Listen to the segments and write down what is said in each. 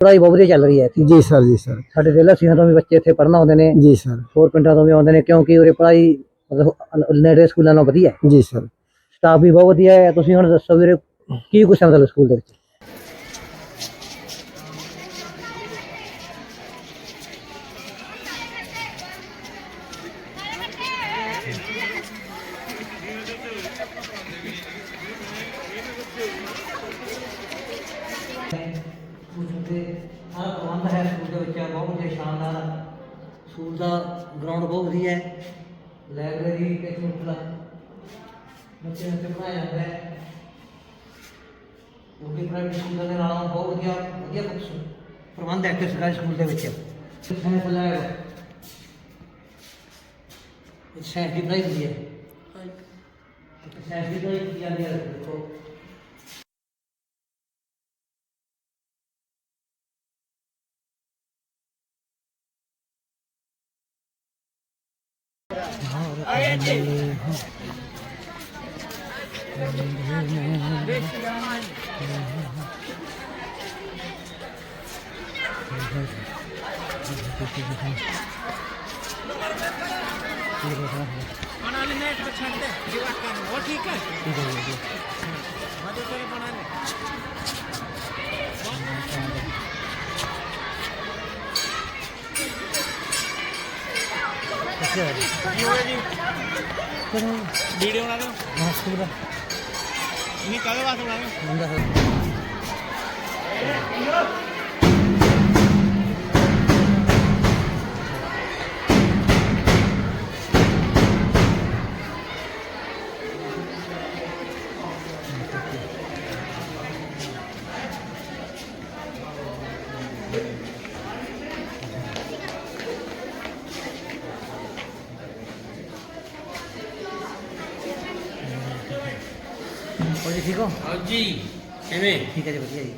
ਪੜ੍ਹਾਈ ਬਹੁਤ ਵਧੀਆ ਚੱਲ ਰਹੀ ਹੈ ਇੱਥੇ। ਜੀ ਸਰ ਜੀ ਸਰ। ਸਾਡੇ ਜ਼ਿਲ੍ਹਾ ਸੀਹਾਂ ਤੋਂ ਵੀ ਬੱਚੇ ਇੱਥੇ ਪੜ੍ਹਨ ਆਉਂਦੇ ਨੇ। ਜੀ ਸਰ। ਹੋਰ ਪਿੰਡਾਂ ਤੋਂ ਵੀ ਆਉਂਦੇ ਨੇ ਕਿਉਂਕਿ ਉਰੇ ਪੜ੍ਹਾਈ ਮਤਲਬ ਨੇੜੇ ਸਕੂਲਾਂ ਨਾਲੋਂ ਵਧੀਆ ਹੈ। ਜੀ ਸਰ। ਸਟਾਫ ਵੀ ਬਹੁਤ ਵਧੀਆ ਹੈ। ਤੁਸੀਂ ਹੁਣ ਦੱਸੋ ਵੀਰੇ ਕੀ ਕੁਛ ਹੈ ਮਤਲਬ ਸਕੂਲ ਦੇ ਵਿੱਚ? ਹੈ ਸਕੂਲ ਦੇ ਵਿੱਚ ਬਹੁਤ ਵਧੀਆ ਸ਼ਾਨਦਾਰ ਸਕੂਲ ਦਾ ਗਰਾਊਂਡ ਬਹੁਤ ਵਧੀਆ ਹੈ। ਲਾਇਬ੍ਰੇਰੀ ਤੇ ਕੰਪਿਊਟਰ ਬੱਚਿਆਂ ਨੂੰ ਪੜ੍ਹਾਇਆ ਜਾਂਦਾ ਹੈ। ਉਹ ਵੀ ਪ੍ਰਾਈਵੇਟ ਸਕੂਲਾਂ ਦੇ ਨਾਲੋਂ ਬਹੁਤ ਵਧੀਆ ਵਧੀਆ ਬੁੱਕਸ ਪ੍ਰਬੰਧ ਹੈ ਇੱਥੇ ਸਰਕਾਰੀ ਸਕੂਲ ਦੇ ਵਿੱਚ। ਸਾਇੰਸ ਲੈਬ ਇਹ ਸਾਇੰਸ ਦੀ ਪੜ੍ਹਾਈ ਹੁੰਦੀ ਹੈ। ਸਾਇੰਸ ਦੀ ਪੜ੍ਹਾਈ ਕੀਤੀ ਜਾਂਦੀ ਹੈ ਦੇਖੋ। ਵੀਡੀਓ ਬਣਾ ਲਓ ਹਾਂ ਸਕੂਲ ਦਾ। ਨਹੀਂ ਕਾਹਦੇ ਵਾਸਤੇ ਬਣਾ ਰਹੇ ਹੁੰਦਾ ਹੈ ਹੋਰ ਜੀ ਠੀਕ ਹੋ ਹਾਂਜੀ ਕਿਵੇਂ ਠੀਕ ਹੈ ਜੀ ਵਧੀਆ ਜੀ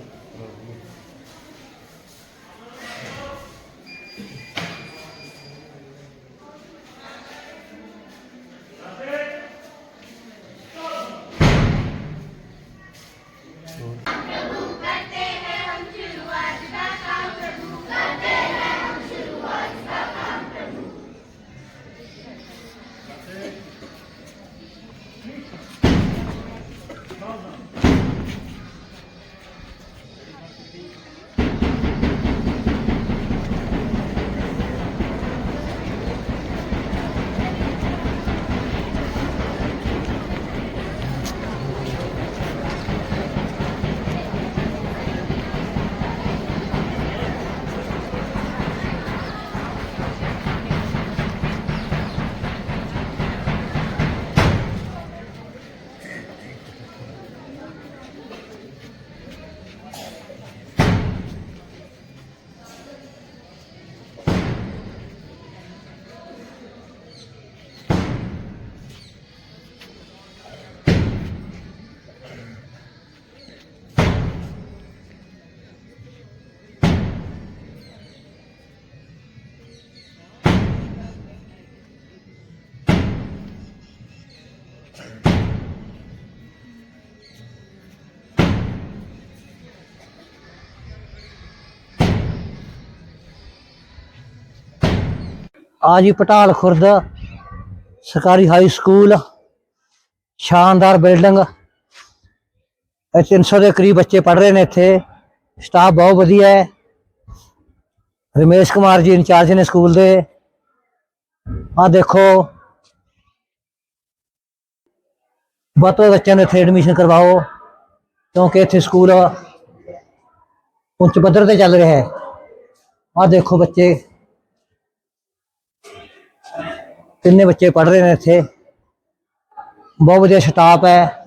ਆ ਜੀ ਪਟਾਲ ਖੁਰਦ, ਸਰਕਾਰੀ ਹਾਈ ਸਕੂਲ ਸ਼ਾਨਦਾਰ ਬਿਲਡਿੰਗ ਇਹ 300 ਦੇ ਕਰੀਬ ਬੱਚੇ ਪੜ ਰਹੇ ਨੇ ਇੱਥੇ। ਸਟਾਫ ਬਹੁਤ ਵਧੀਆ ਹੈ। ਰਮੇਸ਼ ਕੁਮਾਰ ਜੀ ਇੰਚਾਰਜ ਨੇ ਸਕੂਲ ਦੇ। ਆ ਦੇਖੋ। ਬਹੁਤ ਤੋਂ ਬੱਚਿਆਂ ਨੂੰ ਇੱਥੇ ਐਡਮਿਸ਼ਨ ਕਰਵਾਓ, ਕਿਉਂਕਿ ਇੱਥੇ ਸਕੂਲ ਉੱਚ ਪੱਧਰ ਤੇ ਚੱਲ ਰਿਹਾ ਹੈ। ਆ ਦੇਖੋ ਬੱਚੇ। ਤਿੰਨੇ ਬੱਚੇ ਪੜ੍ਹ ਰਹੇ ਨੇ ਇੱਥੇ। ਬਹੁਤ ਵਧੀਆ ਸਟਾਫ ਹੈ।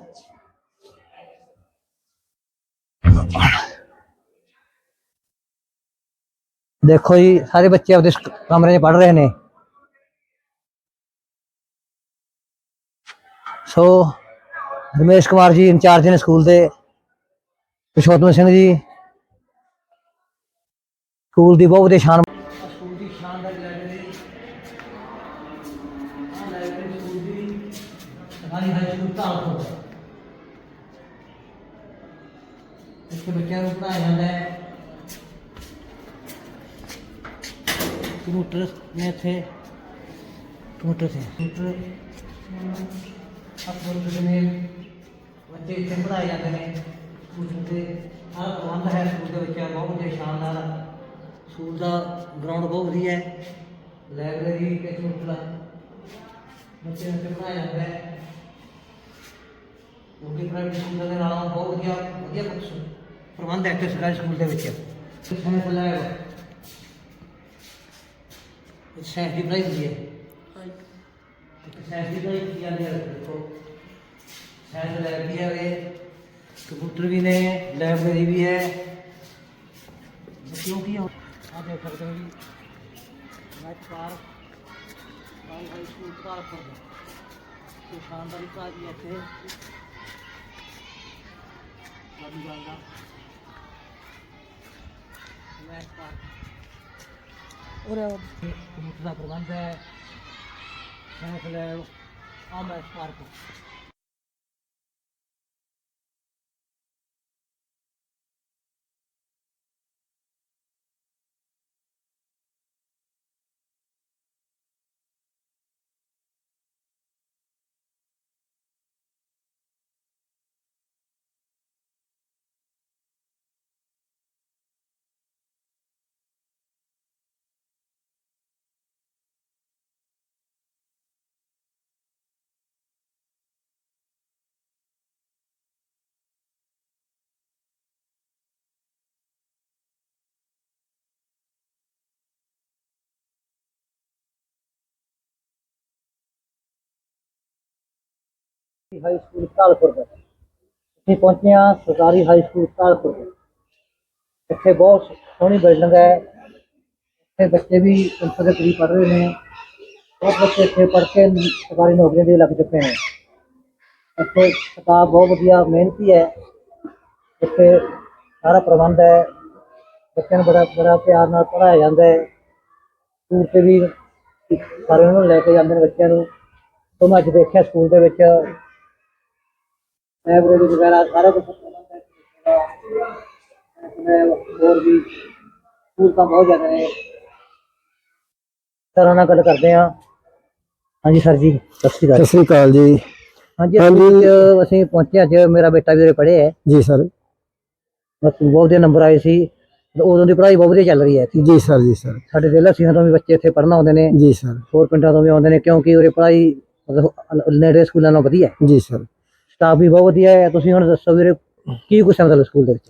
ਦੇਖੋ ਜੀ, ਸਾਰੇ ਬੱਚੇ ਆਪਦੇ ਕਮਰੇ 'ਚ ਪੜ੍ਹ ਰਹੇ ਨੇ। ਸੋ, ਰਮੇਸ਼ ਕੁਮਾਰ ਜੀ ਇੰਚਾਰਜ ਨੇ ਸਕੂਲ ਦੇ। ਪੁਰਸ਼ੋਤਮ ਸਿੰਘ ਜੀ। ਸਕੂਲ ਦੀ ਬਹੁਤ ਵਧੀਆ ਸ਼ਾਨ ਸਕੂਲ ਦੀ ਸ਼ਾਨਦਾਰ ਲਾਇਬ੍ਰੇਰੀ ਆ ਲਾਇਬ੍ਰੇਰੀ ਸਕੂਲ ਦੀ ਸਰਕਾਰੀ ਹਾਈ ਸਕੂਲ ਧਾਲਪੁਰ ਇੱਥੇ ਬੱਚਿਆਂ ਨੂੰ ਪੜ੍ਹਾਇਆ ਜਾਂਦਾ ਹੈ। ਕੰਪਿਊਟਰ ਨੇ ਇੱਥੇ ਕੰਪਿਊਟਰ ਤੇ। ਕੰਪਿਊਟਰ ਕੰਪਿਊਟਰ ਨੇ ਬੱਚੇ ਇੱਥੇ ਪੜ੍ਹਾਏ ਜਾਂਦੇ ਨੇ ਸਕੂਲ ਦੇ ਹਰ ਪ੍ਰਬੰਧ ਹੈ ਸਕੂਲ ਦੇ ਵਿੱਚ ਬਹੁਤ ਵਧੀਆ ਸ਼ਾਨਦਾਰ ਸਕੂਲ ਦਾ ਗਰਾਊਂਡ ਬਹੁਤ ਵਧੀਆ ਹੈ। ਲਾਇਬ੍ਰੇਰੀ ਤੇ ਕੰਪਿਊਟਰ ਬੱਚੇ ਇੱਥੇ ਪੜ੍ਹਾਇਆ ਜਾਂਦਾ ਹੈ। ਕਿਉਂਕਿ ਪ੍ਰਾਈਵੇਟ ਸਕੂਲ ਦੇ ਨਾਲੋਂ ਬਹੁਤ ਵਧੀਆ ਵਧੀਆ ਕੁਛ ਪ੍ਰਬੰਧ ਹੈ ਇੱਥੇ ਸਰਕਾਰੀ ਸਕੂਲ ਦੇ ਵਿੱਚ। ਕਿੰਨੇ ਖੁੱਲ੍ਹਾ ਹੈਗਾ ਇਸ ਸੈਂਸ ਦੀ ਪੜ੍ਹਾਈ ਹੁੰਦੀ ਹੈ। ਸੈਂਸ ਦੀ ਪੜ੍ਹਾਈ ਕੀ ਜਾਂਦੀ ਹੈ ਦੇਖੋ। ਸੈਂਸ ਲੈਬ ਵੀ ਹੈ ਕੰਪਿਊਟਰ ਵੀ ਨੇ ਲਾਇਬ੍ਰੇਰੀ ਵੀ ਹੈ। ਬੱਚਿਆਂ ਕੀ ਆ ਦੇਖ ਸਕਦੇ ਹੋ ਜੀ। ਮੈਂ ਚਾਰ ਕਾਲ ਹਾਈ ਸਕੂਲ ਦਾ ਪਰ ਤੇ ਸ਼ਾਨਦਾਰ ਕਾਜੀ ਇੱਥੇ ਸਾਡੀ ਗੱਲ ਦਾ ਔਰ ਕੰਪਿਊਟਰ ਦਾ ਪ੍ਰਬੰਧ ਹੈ ਸਾਇੰਸ ਲੈਬ ਆ ਪਾਰਕ ਹਾਈ ਸਕੂਲ ਕਾਲਪੁਰ ਦਾ। ਅਸੀਂ ਪਹੁੰਚੇ ਹਾਂ ਸਰਕਾਰੀ ਹਾਈ ਸਕੂਲ ਕਾਲਪੁਰ ਦੇ। ਇੱਥੇ ਬਹੁਤ ਸੋਹਣੀ ਬਿਲਡਿੰਗ ਹੈ। ਇੱਥੇ ਬੱਚੇ ਵੀ 300 ਦੇ ਕਰੀਬ ਪੜ੍ਹ ਰਹੇ ਨੇ। ਬਹੁਤ ਬੱਚੇ ਇੱਥੇ ਪੜ੍ਹ ਕੇ ਸਰਕਾਰੀ ਨੌਕਰੀਆਂ ਦੇ ਲੱਗ ਚੁੱਕੇ ਨੇ। ਇੱਥੇ ਸਟਾਫ ਬਹੁਤ ਵਧੀਆ, ਮਿਹਨਤੀ ਹੈ। ਇੱਥੇ ਸਾਰਾ ਪ੍ਰਬੰਧ ਹੈ। ਬੱਚਿਆਂ ਨੂੰ ਬੜਾ ਬੜਾ ਪਿਆਰ ਨਾਲ ਪੜ੍ਹਾਇਆ ਜਾਂਦਾ ਹੈ। ਸਕੂਲ ਤੇ ਵੀ ਸਾਰੇ ਨੂੰ ਲੈ ਕੇ ਜਾਂਦੇ ਨੇ ਬੱਚਿਆਂ ਨੂੰ। ਤੋਂ ਮੈਂ ਅੱਜ ਦੇਖਿਆ ਸਕੂਲ ਦੇ ਵਿੱਚ ਲਾਇਬ੍ਰੇਰੀ ਵਗੈਰਾ ਸਾਰਾ ਕੁਝ ਹੋਰ ਵੀ ਸਕੂਲ ਤਾਂ ਬਹੁਤ ਜ਼ਿਆਦਾ ਨੇ। ਤਰ੍ਹਾਂ ਨਾਲ ਗੱਲ ਕਰਦੇ ਹਾਂ। ਹਾਂਜੀ ਸਰ ਜੀ ਸਤਿ ਸ਼੍ਰੀ ਅਕਾਲ। ਸਤਿ ਸ੍ਰੀ ਅਕਾਲ ਜੀ। ਹਾਂਜੀ ਹਾਂਜੀ। ਅਸੀਂ ਪਹੁੰਚੇ ਅੱਜ ਮੇਰਾ ਬੇਟਾ ਵੀ ਉਰੇ ਪੜ੍ਹੇ ਹੈ। ਜੀ ਸਰ। ਬਸ ਬਹੁਤ ਵਧੀਆ ਨੰਬਰ ਆਏ ਸੀ। ਤੇ ਉਦੋਂ ਦੀ ਪੜ੍ਹਾਈ ਬਹੁਤ ਵਧੀਆ ਚੱਲ ਰਹੀ ਹੈ। ਇੱਥੇ। ਜੀ ਸਰ ਜੀ ਸਰ। ਸਾਡੇ ਜ਼ਿਲ੍ਹਾ ਸਿੰਘਾਂ ਤੋਂ ਵੀ ਬੱਚੇ ਇੱਥੇ ਪੜ੍ਹਨ ਆਉਂਦੇ ਨੇ। ਜੀ ਸਰ। ਹੋਰ ਪਿੰਡਾਂ ਤੋਂ ਵੀ ਆਉਂਦੇ ਨੇ ਕਿਉਂਕਿ ਉਰੇ ਪੜ੍ਹਾਈ ਮਤਲਬ ਨੇੜੇ ਸਕੂਲਾਂ ਨਾਲੋਂ ਵਧੀਆ ਹੈ। ਜੀ ਸਰ। ਸਟਾਫ ਵੀ ਬਹੁਤ ਵਧੀਆ ਹੈ। ਤੁਸੀਂ ਹੁਣ ਦੱਸੋ ਵੀਰੇ, ਕੀ ਕੁਛ ਹੈ ਮਤਲਬ ਸਕੂਲ ਦੇ ਵਿੱਚ?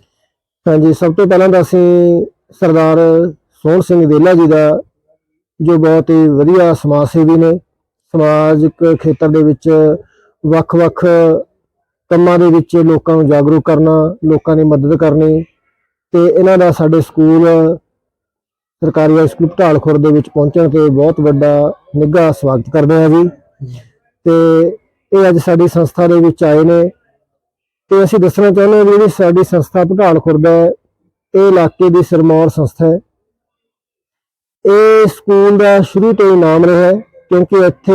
ਹਾਂਜੀ, ਸਭ ਤੋਂ ਪਹਿਲਾਂ ਤਾਂ ਅਸੀਂ ਸਰਦਾਰ ਸੋਹਣ ਸਿੰਘ ਦੇਲਾ ਜੀ ਦਾ, ਜੋ ਬਹੁਤ ਹੀ ਵਧੀਆ ਸਮਾਜ ਸੇਵੀ ਨੇ ਸਮਾਜਿਕ ਖੇਤਰ ਦੇ ਵਿੱਚ ਵੱਖ-ਵੱਖ ਕੰਮਾਂ ਦੇ ਵਿੱਚ ਲੋਕਾਂ ਨੂੰ ਜਾਗਰੂਕ ਕਰਨਾ, ਲੋਕਾਂ ਦੀ ਮਦਦ ਕਰਨੀ ਤੇ ਇਹਨਾਂ ਦਾ ਸਾਡੇ ਸਕੂਲ ਸਰਕਾਰੀ ਹਾਈ ਸਕੂਲ ਢਾਲ ਖੁਰਦ ਦੇ ਵਿੱਚ ਪਹੁੰਚਣ ਤੇ ਬਹੁਤ ਵੱਡਾ ਨਿੱਘਾ ਸਵਾਗਤ ਕਰਦੇ ਹਾਂ ਜੀ। ਤੇ ਇਹ ਅੱਜ ਸਾਡੀ ਸੰਸਥਾ ਦੇ ਵਿੱਚ ਆਏ ਨੇ ਤੇ ਅਸੀਂ ਦੱਸਣਾ ਚਾਹੁੰਦੇ ਹਾਂ ਵੀ ਜਿਹੜੀ ਸਾਡੀ ਸੰਸਥਾ ਭਟਾਲ ਖੁਰਦ ਹੈ, ਇਹ ਇਲਾਕੇ ਦੀ ਸਿਰਮੌਰ ਸੰਸਥਾ ਹੈ। ਇਹ ਸਕੂਲ ਦਾ ਸ਼ੁਰੂ ਤੋਂ ਹੀ ਨਾਮ ਰਿਹਾ ਹੈ, ਕਿਉਂਕਿ ਇੱਥੇ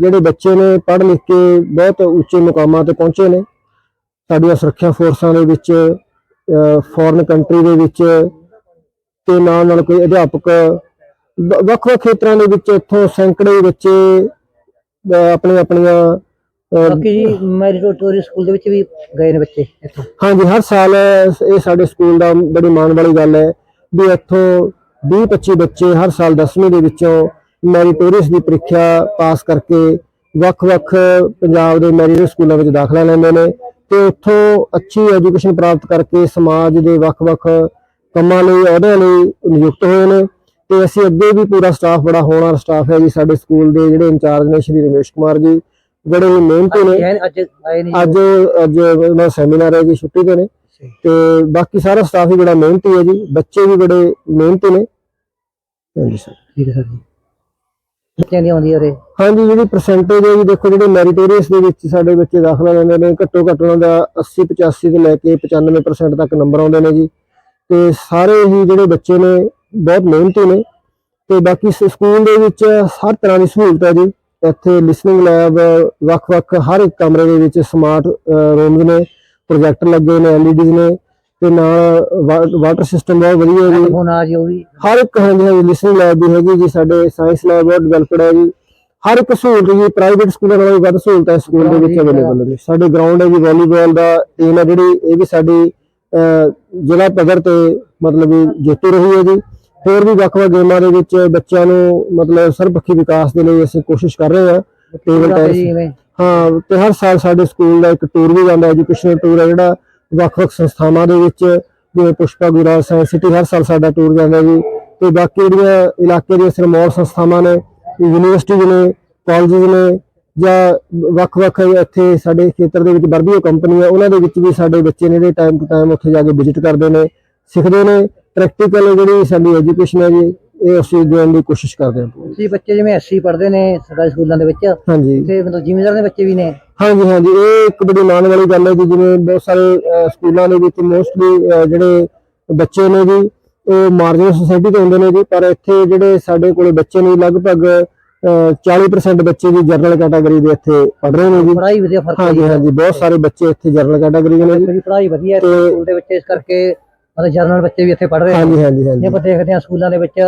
ਜਿਹੜੇ ਬੱਚੇ ਨੇ ਪੜ੍ਹ ਲਿਖ ਕੇ ਬਹੁਤ ਉੱਚੇ ਮੁਕਾਮਾਂ ਤੇ ਪਹੁੰਚੇ ਨੇ। ਸਾਡੀਆਂ ਸੁਰੱਖਿਆ ਫੋਰਸਾਂ ਦੇ ਵਿੱਚ ਫੋਰਨ ਕੰਟਰੀ ਦੇ ਵਿੱਚ ਤੇ ਨਾਲ ਨਾਲ ਕੋਈ ਅਧਿਆਪਕ ਵੱਖ-ਵੱਖ ਖੇਤਰਾਂ ਦੇ ਵਿੱਚ ਇੱਥੋਂ ਸੈਂਕੜੇ ਬੱਚੇ, ਅਹ ਆਪਣੀਆਂ ਆਪਣੀਆਂ ਬਾਕੀ ਜੀ ਮੈਰੀਟੋਰੀ ਸਕੂਲ ਦੇ ਵਿੱਚ ਵੀ ਗਏ ਨੇ ਬੱਚੇ ਇੱਥੋਂ। ਹਾਂਜੀ ਹਰ ਸਾਲ ਇਹ ਸਾਡੇ ਸਕੂਲ ਦਾ ਬੜੀ ਮਾਣ ਵਾਲੀ ਗੱਲ ਹੈ ਵੀ ਇੱਥੋਂ 20 25 ਬੱਚੇ ਹਰ ਸਾਲ 10ਵੀਂ ਦੇ ਵਿੱਚੋਂ ਮੈਰੀਟੋਰੀਅਸ ਦੀ ਪ੍ਰੀਖਿਆ ਪਾਸ ਕਰਕੇ ਵੱਖ-ਵੱਖ ਪੰਜਾਬ ਦੇ ਮੈਰੀਟੋਰੀਅਸ ਸਕੂਲਾਂ ਵਿੱਚ ਦਾਖਲਾ ਲੈਂਦੇ ਨੇ ਤੇ ਉੱਥੋਂ ਅੱਛੀ ਐਜੂਕੇਸ਼ਨ ਪ੍ਰਾਪਤ ਕਰਕੇ ਸਮਾਜ ਦੇ ਵੱਖ-ਵੱਖ ਕੰਮਾਂ ਲਈ ਅਹੁਦਿਆਂ ਲਈ ਨਿਯੁਕਤ ਹੋਏ ਨੇ ਤੇ ਅਸੀਂ ਅੱਗੇ ਵੀ ਪੂਰਾ ਸਟਾਫ ਬੜਾ ਹੋਣਹਾਰ ਸਟਾਫ ਹੈ ਜੀ ਸਾਡੇ ਸਕੂਲ ਦੇ ਜਿਹੜੇ ਇੰਚਾਰਜ ਨੇ ਸ਼੍ਰੀ ਰਮੇਸ਼ ਕੁਮਾਰ ਜੀ। ਬੜੇ ਹੀ ਮਿਹਨਤੀ ਨੇ ਅੱਜ ਅੱਜ ਆਏ ਨਹੀਂ ਅੱਜ ਅੱਜ ਉਹਨਾਂ ਸੈਮੀਨਾਰ ਹੈ ਜੀ ਛੁੱਟੀ ਤੇ ਨੇ। ਤੇ ਬਾਕੀ ਸਾਰਾ ਸਟਾਫ ਹੀ ਬੜਾ ਮਿਹਨਤੀ ਹੈ ਜੀ ਬੱਚੇ ਵੀ ਬੜੇ ਮਿਹਨਤੀ ਨੇ। ਹਾਂਜੀ ਸਰ ਠੀਕ ਹੈ ਸਰ ਜੀ। ਬੱਚਿਆਂ ਦੀ ਆਉਂਦੀ ਉਰੇ? ਹਾਂਜੀ ਜਿਹੜੀ ਪਰਸੈਂਟੇਜ ਹੈ ਜੀ ਦੇਖੋ ਜਿਹੜੇ ਮੈਰੀਟੋਰੀਅਸ ਦੇ ਵਿੱਚ ਸਾਡੇ ਬੱਚੇ ਦਾਖਲਾ ਲੈਂਦੇ ਨੇ ਘੱਟੋ ਘੱਟ ਉਹਨਾਂ ਦਾ 80 85 ਤੋਂ ਲੈ ਕੇ 95% ਤੱਕ ਨੰਬਰ ਆਉਂਦੇ ਨੇ ਜੀ। ਤੇ ਸਾਰੇ ਹੀ ਜਿਹੜੇ ਬੱਚੇ ਨੇ ਬਹੁਤ ਮਿਹਨਤੀ ਨੇ। ਤੇ ਬਾਕੀ ਸਕੂਲ ਦੇ ਵਿੱਚ ਹਰ ਤਰ੍ਹਾਂ ਦੀ ਸਹੂਲਤ ਹੈ ਜੀ। ਇੱਥੇ ਲਿਸਨਿੰਗ ਲੈਬ ਵੱਖ-ਵੱਖ ਹਰ ਇੱਕ ਕਮਰੇ ਦੇ ਵਿੱਚ ਸਮਾਰਟ ਰੂਮਸ ਨੇ ਪ੍ਰੋਜੈਕਟਰ ਲੱਗੇ ਨੇ ਐਲਈਡੀਜ਼ ਨੇ ਤੇ ਨਾਲ ਵਾਟਰ ਸਿਸਟਮ ਬਹੁਤ ਵਧੀਆ ਜੀ। ਹੁਣ ਆ ਜੀ ਉਹ ਵੀ। ਹਰ ਇੱਕ ਹਾਂਜੀ ਲਿਸਨਿੰਗ ਲੈਬ ਵੀ ਹੈਗੀ ਜੀ ਸਾਡੇ ਸਾਇੰਸ ਲੈਬ ਬਹੁਤ ਡਿਵੈਲਪਡ ਹੈ ਜੀ। ਹਰ ਇੱਕ ਸਹੂਲਤ ਜੀ ਪ੍ਰਾਈਵੇਟ ਸਕੂਲਾਂ ਨਾਲੋਂ ਵੀ ਵੱਧ ਸਹੂਲਤਾਂ ਸਕੂਲ ਦੇ ਵਿੱਚ ਅਵੇਲੇਬਲ ਨੇ ਸਾਡੇ ਗਰਾਊਂਡ ਹੈ ਜੀ ਵਾਲੀਬਾਲ ਦਾ ਟੀਮ ਹੈ ਜਿਹੜੀ ਇਹ ਵੀ ਸਾਡੀ ਜ਼ਿਲ੍ਹਾ ਪੱਧਰ ਤੇ ਮਤਲਬ ਜੇਤੂ ਰਹੀ ਹੈ ਜੀ। ਹੋਰ ਵੀ ਵੱਖ-ਵੱਖ ਗੇਮਾਂ ਦੇ ਵਿੱਚ ਬੱਚਿਆਂ ਨੂੰ ਮਤਲਬ ਸਰਬਪੱਖੀ ਵਿਕਾਸ ਦੇ ਲਈ ਅਸੀਂ ਕੋਸ਼ਿਸ਼ ਕਰ ਰਹੇ ਹਾਂ। ਟੇਬਲ ਟੈਨਿਸ ਹਾਂ ਤੇ ਹਰ ਸਾਲ ਸਾਡੇ ਸਕੂਲ ਦਾ ਇੱਕ ਟੂਰ ਵੀ ਜਾਂਦਾ ਐਜੂਕੇਸ਼ਨਲ ਟੂਰ ਹੈ ਜਿਹੜਾ ਵੱਖ-ਵੱਖ ਸੰਸਥਾਵਾਂ ਦੇ ਵਿੱਚ ਜਿਵੇਂ ਪੁਸ਼ਪਾ ਗੁਰਾ ਸਾਇੰਸ ਸਿਟੀ ਹਰ ਸਾਲ ਸਾਡਾ ਟੂਰ ਜਾਂਦਾ ਜੀ। ਤੇ ਬਾਕੀ ਜਿਹੜੀਆਂ ਇਲਾਕੇ ਦੀਆਂ ਸਿਰਮੌਰ ਸੰਸਥਾਵਾਂ ਨੇ ਯੂਨੀਵਰਸਿਟੀ ਨੇ ਕਾਲਜਿਸ ਨੇ ਜਾਂ ਵੱਖ-ਵੱਖ ਇੱਥੇ ਸਾਡੇ ਖੇਤਰ ਦੇ ਵਿੱਚ ਵਰਬੀਓ ਕੰਪਨੀ ਹੈ ਉਹਨਾਂ ਦੇ ਵਿੱਚ ਵੀ ਸਾਡੇ ਬੱਚੇ ਨੇ ਜਿਹੜੇ ਟਾਈਮ ਟੂ ਟਾਈਮ ਉੱਥੇ ਜਾ ਕੇ ਵਿਜ਼ਿਟ ਕਰਦੇ ਨੇ ਸਿੱਖਦੇ ਨੇ। ਪ੍ਰੈਕਟੀਕਲ ਜਿਹੜੀ ਸਾਡੀ ਐਜੂਕੇਸ਼ਨ ਹੈ ਜੀ ਇਹ ਅਸੀਂ ਦੇਣ ਦੀ ਕੋਸ਼ਿਸ਼ ਕਰਦੇ ਹਾਂ। ਤੁਸੀਂ ਬੱਚੇ ਜਿਵੇਂ ਐਸਸੀ ਪੜ੍ਹਦੇ ਨੇ ਸਰਕਾਰੀ ਸਕੂਲਾਂ ਦੇ ਵਿੱਚ ਹਾਂਜੀ। ਤੇ ਮਤਲਬ ਜ਼ਿਮੀਂਦਾਰ ਦੇ ਬੱਚੇ ਵੀ ਨੇ। ਹਾਂਜੀ ਹਾਂਜੀ ਇਹ ਇੱਕ ਬੜੀ ਮਾਣ ਵਾਲੀ ਗੱਲ ਹੈ ਜੀ ਜਿਵੇਂ ਬਹੁਤ ਸਾਰੇ ਸਕੂਲਾਂ ਦੇ ਵਿੱਚ ਮੋਸਟਲੀ ਜਿਹੜੇ ਬੱਚੇ ਨੇ ਜੀ ਉਹ ਮਾਰਜਨਲ ਸੁਸਾਇਟੀ ਤੋਂ ਹੁੰਦੇ ਨੇ ਜੀ ਪਰ ਇੱਥੇ ਜਿਹੜੇ ਸਾਡੇ ਕੋਲੇ ਬੱਚੇ ਨੇ ਲਗਭਗ ਅਹ, 40% ਬੱਚੇ ਜੀ ਜਨਰਲ ਕੈਟਾਗਰੀ ਦੇ ਇੱਥੇ ਪੜ ਰਹੇ ਨੇ ਜੀ। ਪੜ੍ਹਾਈ ਵਧੀਆ ਫ਼ਰਕ ਹੈ। ਹਾਂਜੀ ਹਾਂਜੀ ਬਹੁਤ ਸਾਰੇ ਬੱਚੇ ਇੱਥੇ ਜਨਰਲ ਕੈਟਾਗਰੀ ਦੇ ਨੇ ਜੀ। ਪੜ੍ਹਾਈ ਵਧੀਆ ਹੈ ਸਕੂਲ ਦੇ ਵਿੱਚ ਇਸ ਕਰਕੇ ਮਤਲਬ ਜਰਨਲ ਬੱਚੇ ਵੀ ਇੱਥੇ ਪੜ੍ਹ ਰਹੇ ਨੇ। ਹਾਂਜੀ ਹਾਂਜੀ ਜੇ ਹਾਂਜੀ ਆਪਾਂ ਦੇਖਦੇ ਹਾਂ ਸਕੂਲਾਂ ਦੇ ਵਿੱਚ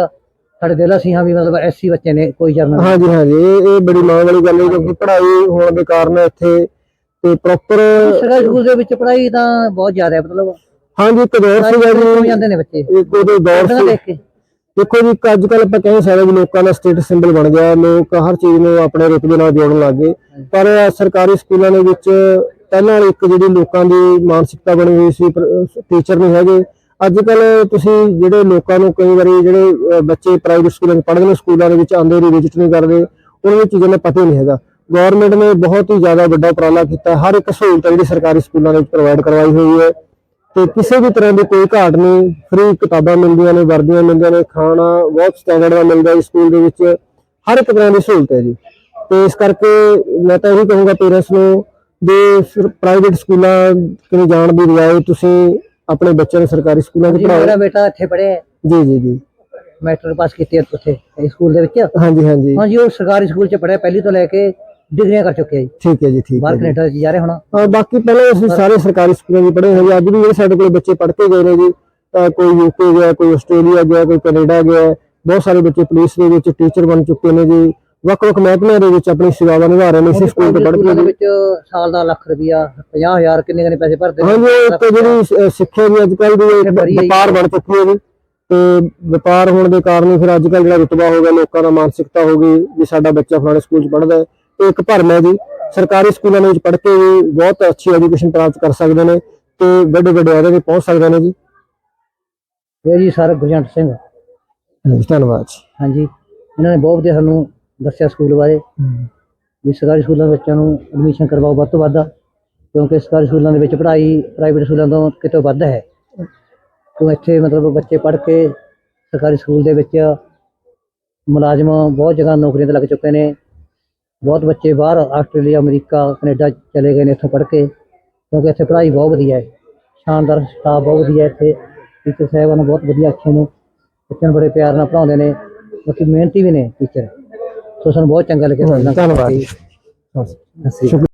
ਸਾਡੇ ਦਿਲ ਹਾਂ ਵੀ ਮਤਲਬ ਐਸਸੀ ਬੱਚੇ ਨੇ ਕੋਈ ਜਰਨਲ ਹਾਂਜੀ ਹਾਂਜੀ। ਇਹ ਇਹ ਬੜੀ ਮਾਣ ਵਾਲੀ ਗੱਲ ਹੈ ਕਿਉਂਕਿ ਪੜ੍ਹਾਈ ਹੋਣ ਦੇ ਕਾਰਨ ਇੱਥੇ ਤੇ ਪ੍ਰੋਪਰ ਸਰਕਾਰੀ ਸਕੂਲ ਦੇ ਵਿੱਚ ਪੜ੍ਹਾਈ ਤਾਂ ਬਹੁਤ ਜ਼ਿਆਦਾ ਹੈ ਮਤਲਬ ਹਾਂਜੀ ਇੱਕ ਦੌਰ ਸੀਗਾ ਜੀ। ਜਾਂਦੇ ਨੇ ਬੱਚੇ। ਇੱਕ ਉਹਦੇ ਦੌਰ ਸੀ। ਦੇਖ ਜੀ ਅੱਜ ਕੱਲ ਆਪਾਂ ਕਹਿ ਸਕਦੇ ਵੀ ਲੋਕਾਂ ਦਾ ਸਟੇਟਸ ਸਿੰਬਲ ਬਣ ਗਿਆ। ਲੋਕ ਹਰ ਚੀਜ਼ ਨੂੰ ਆਪਣੇ ਰੁਤਬੇ ਨਾਲ ਜੋੜਨ ਲੱਗ ਗਏ। ਪਰ ਸਰਕਾਰੀ ਸਕੂਲਾਂ ਦੇ ਵਿੱਚ ਪਹਿਲਾਂ ਇੱਕ ਜਿਹੜੀ ਲੋਕਾਂ ਦੀ ਮਾਨਸਿਕਤਾ ਬਣੀ ਹੋਈ ਸੀ ਟੀਚਰ ਨਹੀਂ ਹੈਗੇ। ਅੱਜ ਕੱਲ ਤੁਸੀਂ ਜਿਹੜੇ ਲੋਕਾਂ ਨੂੰ ਕਈ ਵਾਰੀ ਜਿਹੜੇ ਬੱਚੇ ਪ੍ਰਾਈਵੇਟ ਸਕੂਲਾਂ 'ਚ ਪੜ੍ਹਦੇ ਨੇ, ਸਕੂਲਾਂ ਦੇ ਵਿੱਚ ਆਉਂਦੇ ਨਹੀਂ ਵਿਜ਼ਿਟ ਨਹੀਂ ਕਰਦੇ, ਉਹਨਾਂ ਨੂੰ ਚੀਜ਼ਾਂ ਦਾ ਪਤਾ ਹੀ ਨਹੀਂ ਹੈਗਾ। ਗਵਰਨਮੈਂਟ ਨੇ ਬਹੁਤ ਹੀ ਜ਼ਿਆਦਾ ਵੱਡਾ ਉਪਰਾਲਾ ਕੀਤਾ, ਹਰ ਇੱਕ ਸਹੂਲਤ ਜਿਹੜੀ ਸਰਕਾਰੀ ਸਕੂਲਾਂ ਦੇ ਵਿੱਚ ਪ੍ਰੋਵਾਈਡ ਕਰਵਾਈ ਹੋਈ ਹੈ। ਤੇ ਕਿਸੇ ਵੀ ਤਰ੍ਹਾਂ ਦੀ ਕੋਈ ਘਾਟ ਨਹੀਂ ਫ੍ਰੀ ਕਿਤਾਬਾਂ ਮਿਲਦੀਆਂ ਨੇ, ਵਰਦੀਆਂ ਮਿਲਦੀਆਂ ਨੇ, ਖਾਣਾ ਬਹੁਤ ਸਟੈਂਡਰਡ ਦਾ ਮਿਲਦਾ ਹੈ ਸਕੂਲ ਦੇ ਵਿੱਚ, ਹਰ ਇੱਕ ਤਰ੍ਹਾਂ ਦੀ ਸਹੂਲਤ ਹੈ ਜੀ। ਤੇ ਇਸ ਕਰਕੇ ਮੈਂ ਤਾਂ ਇਹੀ ਕਹੂੰਗਾ ਪੇਰੈਂਟਸ ਨੂੰ ਵੀ ਪ੍ਰਾਈਵੇਟ ਸਕੂਲਾਂ ਕਿਨੇ ਜਾਣ ਦੀ ਬਜਾਏ ਤੁਸੀਂ ਆਪਣੇ ਬੱਚਿਆਂ ਨੂੰ ਸਰਕਾਰੀ ਸਕੂਲਾਂ 'ਚ ਜੀ ਮੇਰਾ ਬੇਟਾ ਇੱਥੇ ਪੜ੍ਹਿਆ ਹੈ। ਜੀ ਜੀ ਜੀ। ਮੈਟ੍ਰਿਕ ਪਾਸ ਕੀਤੀ ਹੈ ਉੱਥੇ ਇਸ ਸਕੂਲ ਦੇ ਵਿੱਚ। ਹਾਂਜੀ ਹਾਂਜੀ। ਹਾਂਜੀ ਉਹ ਸਰਕਾਰੀ ਸਕੂਲ 'ਚ ਪੜ੍ਹਿਆ ਪਹਿਲੀ ਤੋਂ ਲੈ ਕੇ ਡਿਗਰੀਆਂ ਕਰ ਚੁੱਕਿਆ ਜੀ। ਠੀਕ ਹੈ ਜੀ ਠੀਕ ਹੈ ਬਾਹਰ ਜੀ। ਕੈਨੇਡਾ 'ਚ ਜਾ ਰਹੇ ਹੁਣ। ਹਾਂ ਬਾਕੀ ਪਹਿਲਾਂ ਅਸੀਂ ਸਾਰੇ ਸਰਕਾਰੀ ਸਕੂਲਾਂ 'ਚ ਪੜ੍ਹੇ ਹੋਏ ਹਾਂ। ਅੱਜ ਵੀ ਜਿਹੜੇ ਸਾਡੇ ਕੋਲ ਬੱਚੇ ਪੜ੍ਹ ਕੇ ਗਏ ਨੇ ਜੀ ਤਾਂ ਕੋਈ ਯੂਕੇ ਗਿਆ ਕੋਈ ਆਸਟ੍ਰੇਲੀਆ ਗਿਆ ਕੋਈ ਕੈਨੇਡਾ ਗਿਆ ਬਹੁਤ ਸਾਰੇ ਬੱਚੇ ਪੁਲਿਸ ਦੇ ਵਿੱਚ ਟੀਚਰ ਬਣ ਚੁੱਕੇ ਨੇ ਜੀ। ਵੱਖ-ਵੱਖ ਮਹਿਕਮਿਆਂ ਦੇ ਵਿੱਚ ਆਪਣੀ ਸੇਵਾਵਾਂ ਨਿਭਾ ਰਹੇ ਨੇ ਇਸੇ ਸਕੂਲ ਤੋਂ ਪੜ੍ਹ ਕੇ ਸਕੂਲਾਂ ਦੇ ਵਿੱਚ ਸਾਲ ਦਾ ਲੱਖ ਰੁਪਇਆ 50000 ਕਿੰਨੇ ਕਿੰਨੇ ਪੈਸੇ ਭਰਦੇ ਨੇ। ਹਾਂਜੀ ਇੱਕ ਜਿਹੜੀ ਸਿੱਖਿਆ ਦੀ ਅੱਜ ਕੱਲ੍ਹ ਦੀ। ਵਪਾਰ ਬਣ ਚੁੱਕੀ ਹੈ ਜੀ। ਤੇ ਵਪਾਰ ਹੋਣ ਦੇ ਕਾਰਨ ਫਿਰ ਅੱਜ ਕੱਲ੍ਹ ਜਿਹੜਾ ਰੁਤਬਾ ਹੋ ਗਿਆ ਲੋਕਾਂ ਦਾ ਮਾਨਸਿਕਤਾ ਹੋ ਗਈ ਵੀ ਸਾਡਾ ਬੱਚਾ ਫਲਾਣੇ ਸਕੂਲ 'ਚ ਪੜ੍ਹਦਾ ਹੈ। ਇਹ ਇੱਕ ਭਰਮ ਹੈ ਜੀ। ਸਰਕਾਰੀ ਸਕੂਲਾਂ ਦੇ ਵਿੱਚ ਪੜ੍ਹ ਕੇ ਵੀ ਬਹੁਤ ਅੱਛੀ ਐਜੂਕੇਸ਼ਨ ਪ੍ਰਾਪਤ ਕਰ ਸਕਦੇ ਨੇ ਤੇ ਵੱਡੇ ਵੱਡੇ ਅਹੁਦੇ ਤੇ ਪਹੁੰਚ ਸਕਦੇ ਨੇ ਜੀ। ਇਹ ਜੀ ਸਰ ਗੁਰਜੰਟ ਸਿੰਘ। ਧੰਨਵਾਦ ਜੀ। ਹਾਂਜੀ। ਇਹਨਾਂ ਨੇ ਬਹੁਤ ਵਧੀਆ ਸਾਨੂੰ ਦੱਸਿਆ ਸਕੂਲ ਬਾਰੇ। ਵੀ ਸਰਕਾਰੀ ਸਕੂਲਾਂ ਦੇ ਬੱਚਿਆਂ ਨੂੰ ਐਡਮਿਸ਼ਨ ਕਰਵਾਓ ਵੱਧ ਤੋਂ ਵੱਧ ਕਿਉਂਕਿ ਸਰਕਾਰੀ ਸਕੂਲਾਂ ਦੇ ਵਿੱਚ ਪੜ੍ਹਾਈ ਪ੍ਰਾਈਵੇਟ ਸਕੂਲਾਂ ਤੋਂ ਕਿਤੇ ਵੱਧ ਹੈ। ਕਿਉਂ ਇੱਥੇ ਮਤਲਬ ਬੱਚੇ ਪੜ੍ਹ ਕੇ ਸਰਕਾਰੀ ਸਕੂਲ ਦੇ ਵਿੱਚ ਮੁਲਾਜ਼ਮ ਬਹੁਤ ਜਗ੍ਹਾ ਨੌਕਰੀਆਂ ਤੇ ਲੱਗ ਚੁੱਕੇ ਨੇ। ਬਹੁਤ ਬੱਚੇ ਬਾਹਰ ਆਸਟ੍ਰੇਲੀਆ ਅਮਰੀਕਾ ਕੈਨੇਡਾ ਚਲੇ ਗਏ ਨੇ ਇੱਥੋਂ ਪੜ੍ਹ ਕੇ ਕਿਉਂਕਿ ਇੱਥੇ ਪੜ੍ਹਾਈ ਬਹੁਤ ਵਧੀਆ ਹੈ। ਸ਼ਾਨਦਾਰ ਸਟਾਫ ਬਹੁਤ ਵਧੀਆ ਇੱਥੇ। ਟੀਚਰ ਸਾਹਿਬਾਨ ਬਹੁਤ ਵਧੀਆ ਅੱਛੇ ਨੇ। ਬੱਚਿਆਂ ਨੂੰ ਬੜੇ ਪਿਆਰ ਨਾਲ ਪੜ੍ਹਾਉਂਦੇ ਨੇ। ਬਾਕੀ ਮਿਹਨਤੀ ਵੀ ਨੇ ਟੀਚਰ ਸੋ ਸਾਨੂੰ ਬਹੁਤ ਚੰਗਾ ਲੱਗਿਆ ਤੁਹਾਡੇ ਨਾਲ ਧੰਨਵਾਦ ਸ਼ੁਕਰੀਆ